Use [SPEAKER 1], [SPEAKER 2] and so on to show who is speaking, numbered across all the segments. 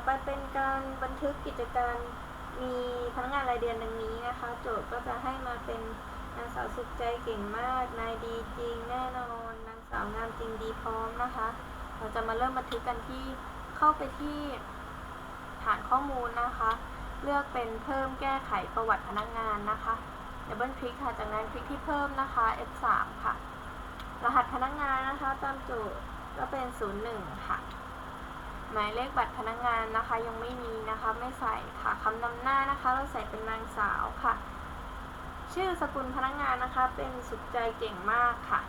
[SPEAKER 1] อไปเป็นการบันทึกกิจการมีพนักงานรายเดือนดังนี้นะคะ โจทย์ก็จะให้มาเป็นนางสาวสุขใจเก่งมากนายดีจริงแน่นอนนางสาวงามจริงดีพร้อมนะคะ เราจะมาเริ่มบันทึกกันที่เข้าไปที่ฐานข้อมูลนะคะ เลือกเป็นเพิ่มแก้ไขประวัติพนักงานนะคะดับเบิลคลิกค่ะจากนั้นคลิกที่เพิ่มนะคะ F3 ค่ะ รหัสพนักงานนะคะตามโจทย์ก็เป็น 01 ค่ะ หมายเลขบัตรพนักงานนะคะ ยังไม่มีนะคะไม่ใส่ค่ะคำนำหน้านะคะ เราใส่เป็นนางสาวค่ะ ชื่อสกุลพนักงานนะคะ เป็นสุดใจเก่งมากค่ะ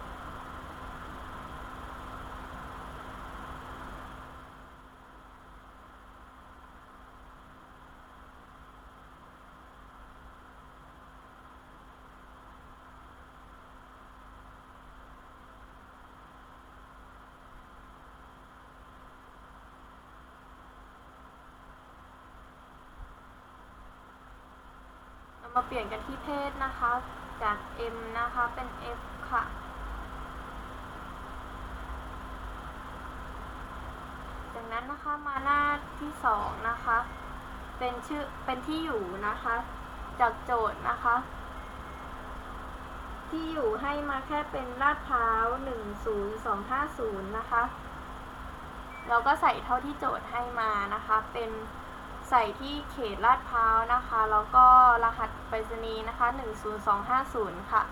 [SPEAKER 1] มาเปลี่ยนกันที่เพศนะคะ จาก M นะคะเป็น F ค่ะ จากนั้นนะคะมาหน้าที่สองนะคะ เป็นชื่อเป็นที่อยู่นะคะ จากโจทย์นะคะ ที่อยู่ให้มาแค่เป็นลาดพร้าว 10250 นะคะ เราก็ใส่เท่าที่โจทย์ให้มานะคะเป็น ใส่ที่เขตลาดพร้าวนะคะ แล้วก็รหัสไปรษณีย์นะคะ 10250 ค่ะ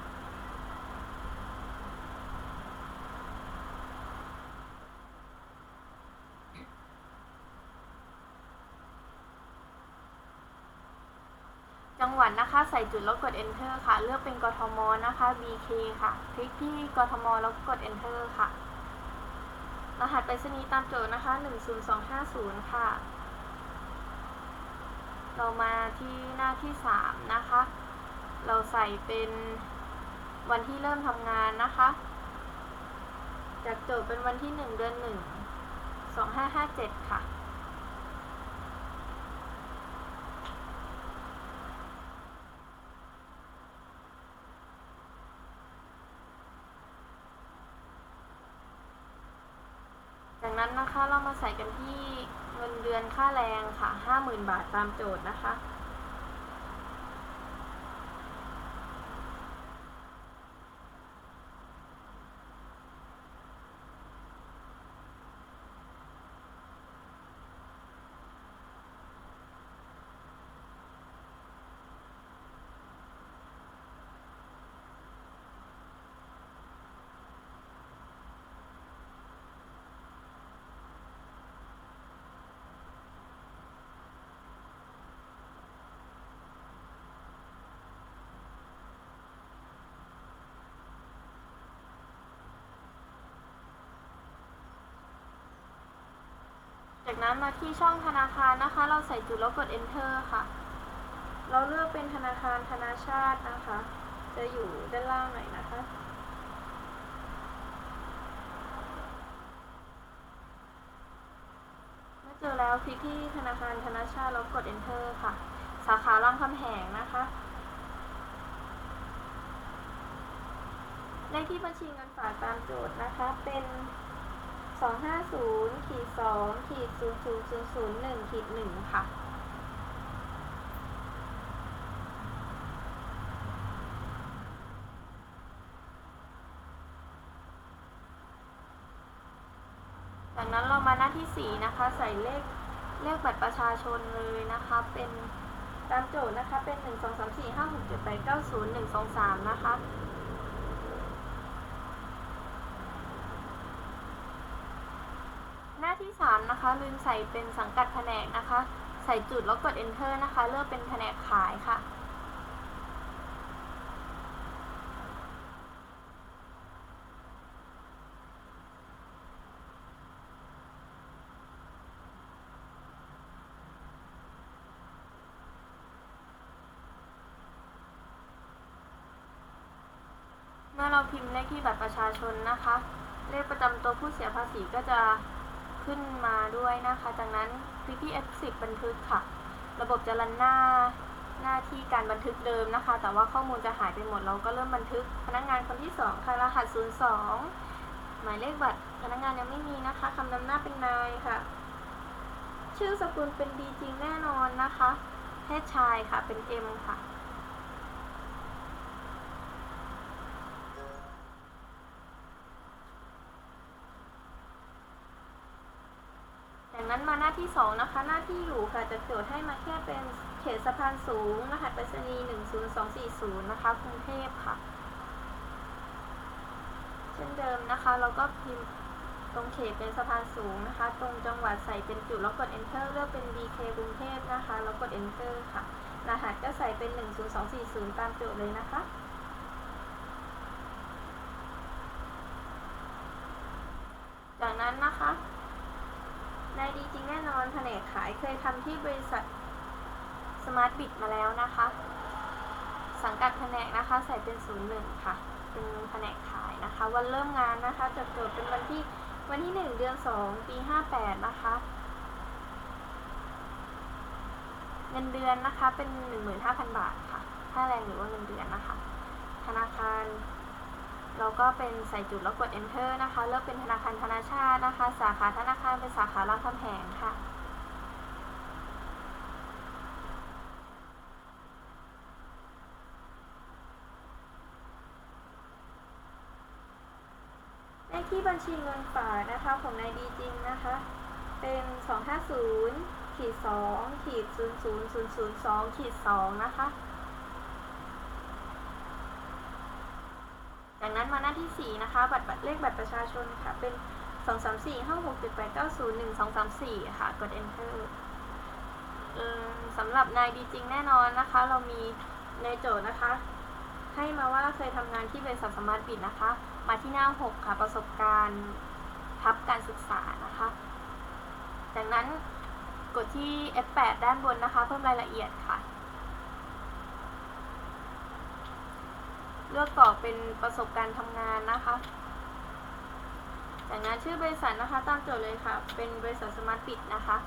[SPEAKER 1] จังหวัดนะคะใส่จุดแล้วกด enter ค่ะ เลือกเป็นกทมนะคะ BK ค่ะ คลิกที่กทมแล้วกด enter ค่ะ รหัสไปรษณีย์ตามโจทย์นะคะ 10250 ค่ะ เรามาที่หน้าที่ 3 นะคะ เราใส่เป็นวันที่เริ่มทำงานนะคะ จากโจทย์เป็นวันที่ 1 เดือน 1 2557 ค่ะจากนั้นนะคะเรามาใส่กันที่ เงินเดือนค่าแรงค่ะ 50,000 บาทตามโจทย์นะคะ จากนั้นมาที่ช่องธนาคารนะคะ เราใส่จุดแล้วกด enter ค่ะ เราเลือกเป็นธนาคารธนาชาตินะคะ จะอยู่ด้านล่างหน่อยนะคะเมื่อเจอแล้วคลิกที่ธนาคารธนาชาติแล้วกด enter ค่ะ สาขารามคำแหงนะคะเลขที่บัญชีเงินฝากตามโจทย์นะคะเป็น 250ขีด2ขีด00001ขีด1ค่ะ จากนั้นเรามาหน้าที่ 4 นะคะ ใส่เลขเลขบัตรประชาชนเลยนะคะ เป็นตามโจทย์นะคะ เป็น 1 2 3 4 5 6 7 8 9 0 1 2 3 นะคะ หน้าที่ 3 นะคะลืมใส่เป็นสังกัดแผนกนะคะ ใส่จุดแล้วกด enter นะคะ เลือกเป็นแผนกขายค่ะ เมื่อเราพิมพ์เลขที่บัตรประชาชนนะคะ เลขประจำตัวผู้เสียภาษีก็จะ ขึ้นมาด้วยนะคะ จากนั้นคลิกที่ F10 บันทึกค่ะ ระบบจะรันหน้าหน้าที่การบันทึกเดิมนะคะ แต่ว่าข้อมูลจะหายไปหมด เราก็เริ่มบันทึกพนักงานคนที่ 2 ค่ะ รหัส 02 หมายเลขบัตรพนักงานยังไม่มีนะคะคำนำหน้าเป็นนายค่ะ ชื่อสกุลเป็นดีจริงแน่นอนนะคะ เพศชายค่ะ เป็น M ค่ะ จาก นั้นมาหน้าที่ 2 นะคะ หน้าที่อยู่ค่ะจะโจทย์ให้มาแค่เป็นเขตสะพานสูง รหัสไปรษณีย์10240 นะคะกรุงเทพค่ะ เช่นเดิมนะคะ เราก็พิมพ์ตรงเขตเป็นสะพานสูงนะคะ ตรงจังหวัดใส่เป็นจุดแล้วกด enter เลือกเป็น BK กรุงเทพนะคะ แล้วกด enter ค่ะ รหัสก็ใส่เป็น 10240 ตามโจทย์เลยนะคะจากนั้นนะคะ ดีจริงแน่นอนแผนกขายเคยทำที่บริษัทสมาร์ทบิตมาแล้วนะคะ สังกัดแผนกนะคะ ใส่เป็น01ค่ะ เป็นแผนกขายนะคะ วันเริ่มงานนะคะจดโจทย์เป็นวันที่วันที่1เดือน2ปี58นะคะเงินเดือนนะคะเป็น 15,000 บาทค่ะ ค่าแรงหรือว่าเงินเดือนนะคะ ธนาคาร เราก็เป็นใส่จุดแล้วกด enter นะคะ เลือกเป็นธนาคารธนาชาตินะคะ สาขาธนาคารเป็นสาขารามคำแหงค่ะ เลขที่บัญชีเงินฝากนะคะของนายดีจริงนะคะ เป็น 250ขีด2ขีด00002ขีด2นะคะ จากนั้นมาหน้าที่ 4 นะคะบัตรบัตรเลขบัตรประชาชนค่ะเป็น 2 3 4 5 6 7 8 9 0 1 2 3 4 ค่ะ กด enter สำหรับนายดีจริงแน่นอนนะคะ เรามีในโจทย์นะคะ ให้มาว่าเคยทำงานที่บริษัทสมาร์ทบิตนะคะ มาที่หน้า 6 ค่ะ ประสบการณ์ทับการศึกษานะคะ จากนั้นกดที่ F8 ด้านบนนะคะ เพิ่มรายละเอียดค่ะ เลือกกรอกเป็นประสบการณ์ทำงานนะคะ จากนั้นชื่อบริษัทนะคะตามโจทย์เลยค่ะ เป็นบริษัทสมาร์ทปิดนะคะ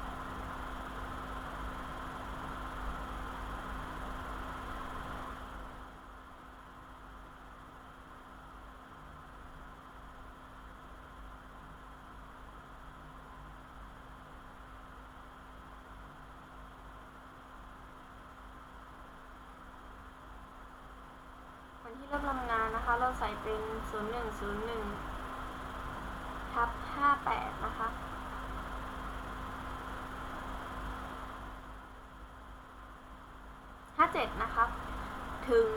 [SPEAKER 1] วันที่เริ่มทำงานนะคะ เราใส่เป็น 0101ทับ58 นะคะ 57 นะคะ ถึง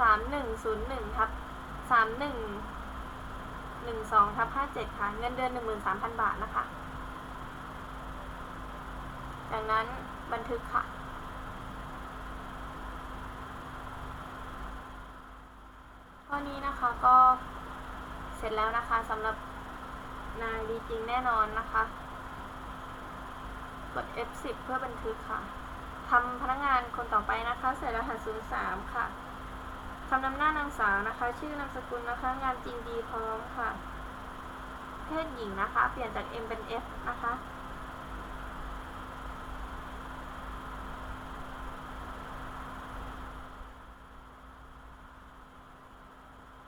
[SPEAKER 1] 3101ทับ3112ทับ57 ค่ะ เงินเดือน 13,000 บาทนะคะ จากนั้นบันทึกค่ะ ข้อนี้นะคะก็เสร็จแล้วนะคะสำหรับนายดีจริงแน่นอนนะคะ กด F10 เพื่อบันทึกค่ะทำพนักงานคนต่อไปนะคะเสร็จรหัส03 ค่ะคำนำหน้านางสาวนะคะ ชื่อนามสกุลนะคะ งานจริงดีพร้อมค่ะ เพศหญิงนะคะ เปลี่ยนจาก M เป็น F นะคะ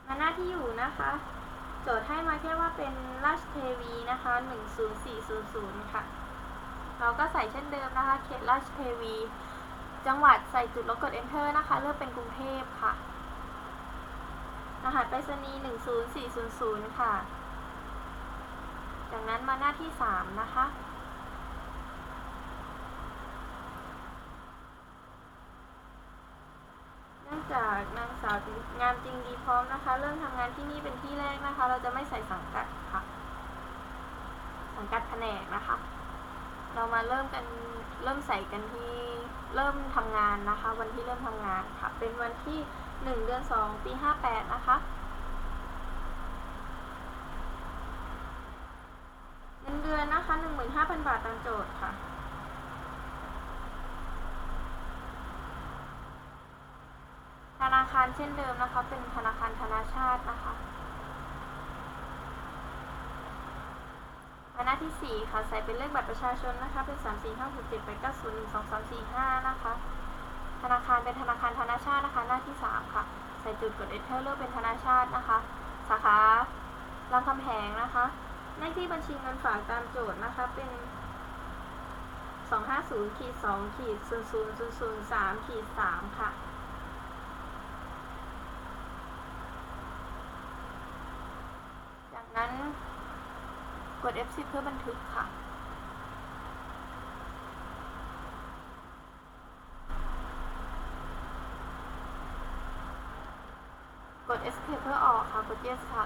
[SPEAKER 1] มาหน้า ที่อยู่นะคะ โจทย์ให้มาแค่ว่าเป็นราชเทวีนะคะ 10400 ค่ะ เราก็ใส่เช่นเดิมนะคะ เขตราชเทวี จังหวัดใส่จุดแล้วกด enter นะคะ เลือกเป็นกรุงเทพค่ะรหัสไปรษณีย์10400 ค่ะ จากนั้นมาหน้าที่ 3 นะคะ เนื่องจากน งาวงามจริงดีพร้อมนะคะ เริ่มทำงานที่นี่เป็นที่แรกนะคะ เราจะไม่ใส่สังกัดค่ะ สังกัดแผนกนะคะ เรามาเริ่มกันเริ่มใส่กันที่เริ่มทำงานนะคะ วันที่เริ่มทำงานค่ะ เป็นวันที่1เดือน2ปี58นะคะเงินเดือนนะคะ15,000บาทตามโจทย์ค่ะ ธนา คารเช่นเดิมนะคะ เป็นธนาคารธนาชาตินะคะมาหน้าที่ 4 ค่ะ ใส่เป็นเลขบัตรประชาชนนะคะ เป็น 3 4 5 6 7 8 9 0 1 2 3 4 5 นะคะ ธนาคารเป็นธนาคารธนาชาตินะคะ หน้าที่ 3 ค่ะ ใส่จุดกด enter เลือกเป็นธนาชาตินะคะ สาขารามคำแหงนะคะ เลขที่บัญชีเงินฝากตามโจทย์นะคะ เป็น 250ขีด2ขีด00003ขีด3ค่ะ จาก นั้นกด F10 เพื่อบันทึกค่ะ กด Escape เพื่อออกค่ะ กด Yes ค่ะ